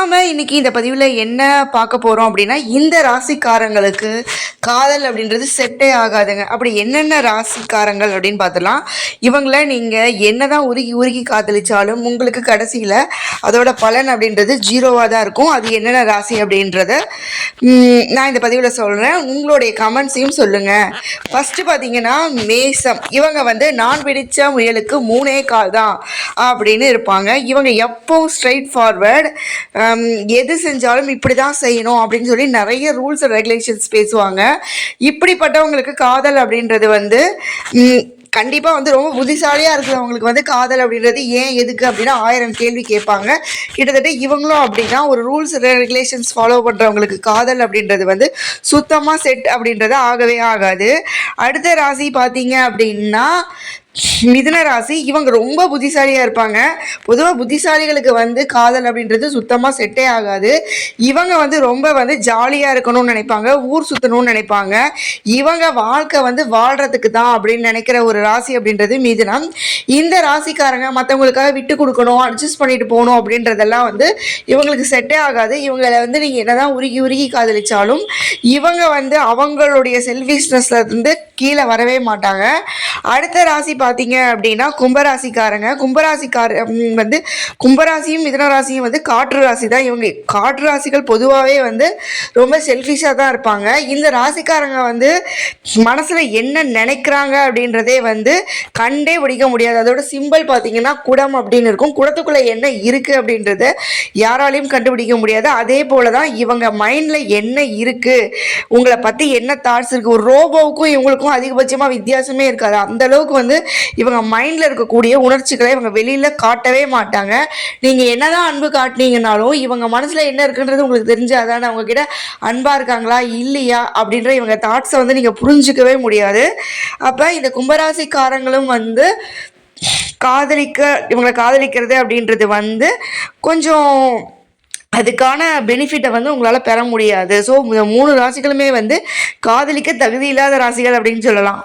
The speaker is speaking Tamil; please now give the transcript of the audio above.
நாம இன்னைக்கு இந்த பதிவில் என்ன பார்க்க போகிறோம் அப்படின்னா இந்த ராசிக்காரங்களுக்கு காதல் அப்படின்றது செட்டே ஆகாதுங்க. அப்படி என்னென்ன ராசிக்காரங்கள் அப்படின்னு பார்த்தலாம் இவங்கள நீங்கள் என்னதான் உருகி உருகி காதலிச்சாலும் உங்களுக்கு கடைசியில் அதோட பலன் அப்படின்றது ஜீரோவாக தான் இருக்கும். அது என்னென்ன ராசி அப்படின்றத நான் இந்த பதிவில் சொல்கிறேன் உங்களுடைய கமெண்ட்ஸையும் சொல்லுங்கள் ஃபஸ்ட்டு பார்த்தீங்கன்னா மேசம். இவங்க வந்து நான் பிடித்த முயலுக்கு மூணே கால் தான் அப்படின்னு இருப்பாங்க. இவங்க எப்போ ஸ்ட்ரைட் ஃபார்வேர்ட் எது செஞ்சாலும் இப்படி தான் செய்யணும் அப்படின்னு சொல்லி நிறைய ரூல்ஸ் அண்ட் ரெகுலேஷன்ஸ் பேசுவாங்க. இப்படிப்பட்டவங்களுக்கு காதல் அப்படின்றது வந்து கண்டிப்பாக வந்து ரொம்ப புத்திசாலியாக இருக்கிறவங்களுக்கு வந்து காதல் அப்படின்றது ஏன் எதுக்கு அப்படின்னா ஆயிரம் கேள்வி கேட்பாங்க. கிட்டத்தட்ட இவங்களும் அப்படின்னா ஒரு ரூல்ஸ் ரெகுலேஷன்ஸ் ஃபாலோ பண்ணுறவங்களுக்கு காதல் அப்படின்றது வந்து சுத்தமாக செட் அப்படின்றது ஆகவே ஆகாது. அடுத்த ராசி பார்த்தீங்க அப்படின்னா மிதுன ராசி இவங்க ரொம்ப புத்திசாலியாக இருப்பாங்க. பொதுவாக புத்திசாலிகளுக்கு வந்து காதல் அப்படின்றது சுத்தமாக செட்டே ஆகாது. இவங்க வந்து ரொம்ப வந்து ஜாலியாக இருக்கணும்னு நினைப்பாங்க ஊர் சுற்றணும்னு நினைப்பாங்க. இவங்க வாழ்க்கை வந்து வாழ்கிறதுக்கு தான் அப்படின்னு நினைக்கிற ஒரு ராசி அப்படின்றது மிதுனம். இந்த ராசிக்காரங்க மற்றவங்களுக்காக விட்டு கொடுக்கணும் அட்ஜஸ்ட் பண்ணிட்டு போகணும் அப்படின்றதெல்லாம் வந்து இவங்களுக்கு செட்டே ஆகாது. இவங்களை வந்து நீங்கள் என்னதான் உருகி உருகி காதலிச்சாலும் இவங்க வந்து அவங்களுடைய செல்ஃபிஷ்னஸ்லேருந்து கீழே வரவே மாட்டாங்க. அடுத்த ராசி பார்த்தீங்க அப்படின்னா கும்பராசிக்காரங்க. கும்பராசிக்கார வந்து கும்பராசியும் மிதனராசியும் வந்து காற்று ராசி தான் இவங்க. காற்று ராசிகள் பொதுவாகவே வந்து ரொம்ப செல்ஃபிஷாக தான் இருப்பாங்க. இந்த ராசிக்காரங்க வந்து மனசில் என்ன நினைக்கிறாங்க அப்படின்றதே வந்து கண்டே பிடிக்க முடியாது. அதோட சிம்பிள் பார்த்தீங்கன்னா குடம் அப்படின்னு இருக்கும். குடத்துக்குள்ளே என்ன இருக்குது அப்படின்றத யாராலையும் கண்டுபிடிக்க முடியாது. அதே போல தான் இவங்க மைண்டில் என்ன இருக்குது உங்களை பற்றி என்ன தாட்ஸ் இருக்குது ஒரு ரோபோவுக்கும் இவங்களுக்கும் அதிகபட்சமாக வித்தியாசமே இருக்காது. அந்த அளவுக்கு வந்து இவங்க மைண்டில் இருக்கக்கூடிய உணர்ச்சிகளை இவங்க வெளியில் காட்டவே மாட்டாங்க. நீங்கள் என்னதான் அன்பு காட்டினீங்கனாலும் இவங்க மனசில் என்ன இருக்குன்றது உங்களுக்கு தெரிஞ்சாதானே அவங்க கிட்ட அன்பாக இருக்காங்களா இல்லையா அப்படின்ற இவங்க தாட்ஸை வந்து நீங்கள் புரிஞ்சுக்கவே முடியாது. அப்போ இந்த கும்பராசிக்காரங்களும் வந்து காதலிக்க இவங்களை காதலிக்கிறது அப்படின்றது வந்து கொஞ்சம் அதுக்கான பெனிஃபிட்டை வந்து உங்களால் பெற முடியாது. ஸோ மூணு ராசிகளுமே வந்து காதலிக்க தகுதி இல்லாத ராசிகள் அப்படின்னு சொல்லலாம்.